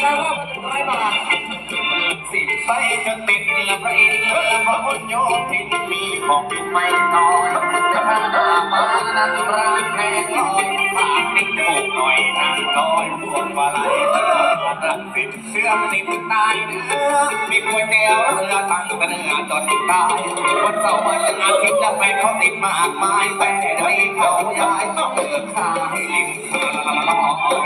ใช่ว่ามันร้อยบาทสิบไปจนติดละพระอินทร์ละพระพุทธโยธินมีของไม่น้อยกระทำมามานันรักแน่ลอยฝากนิดถูกหน่อยนางลอยพวงมาลัยตลอดรักสิบเชื่อมติดตายเนื้อมีก๋วยเตี๋ยวเรือตั้งแต่เนื้อจนตายวันเสาร์วันอาทิตย์ละแฟนเขาติดมากมายแต่ได้เขาย้ายต้องเลือกขายริมทางโอ้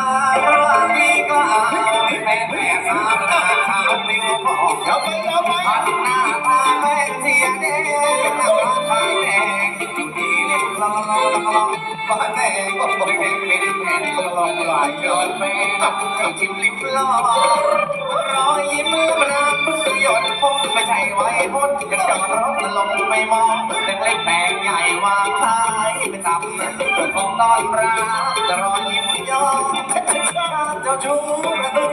อ้ข้าว่าพี่ก็อาให้แม่แม่สามหน้าขาวปิวพอกเดี๋ยวไปเดี๋ยวไปพัดหน้าตาแม่เสียแดงหน้าตาแดงอยู่ที่เล็บคลองบ้านแดงก็เด็กเป็นแผ่นก็ลองลายย้อนแม่ให้ชิมลิบลองรอยยิ้มมันน้ำมือหยดพงไม่ใช่ไว้พ้นยังจอดรถลงไม่มองเล็กเล็กแปลงใหญ่วางขา ยไปทำของตอนรักจะรอยิ้มย้อนเจ้าชู้กระตุ้น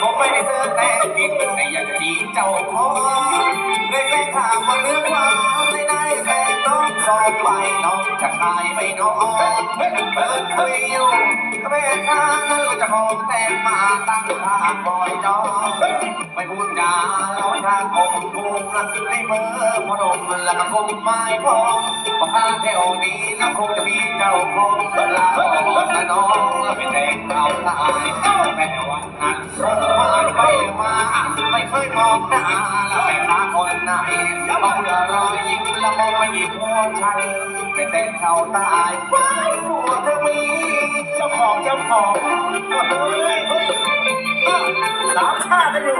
ผมไม่ได้เจอแต่กินแต่อยากจีบเจ้าของ สองไปน้องจะขายไม่น้องเปิดคุยอยู่แม่ค้านั้นก็จะหอมแต่มาตั้งทางบอยจอไม่พูดจาเราทางอกกูรักในมือพนมแล้วก็คงไม่พอพอข้าแถวนี้แล้วคงจะมีเจ้าของลาและน้องแล้วเป็นแดงเราตาย เคยมองหน้าแล้วไปหาคนไหนเอาเพื่อรอยยิ้มและมองไม่หยิบหัวใจเป็นแต่เขาตายว้ายหัวเธอมีเจ้าของเจ้าของเฮ้ยสามชาติกันอยู่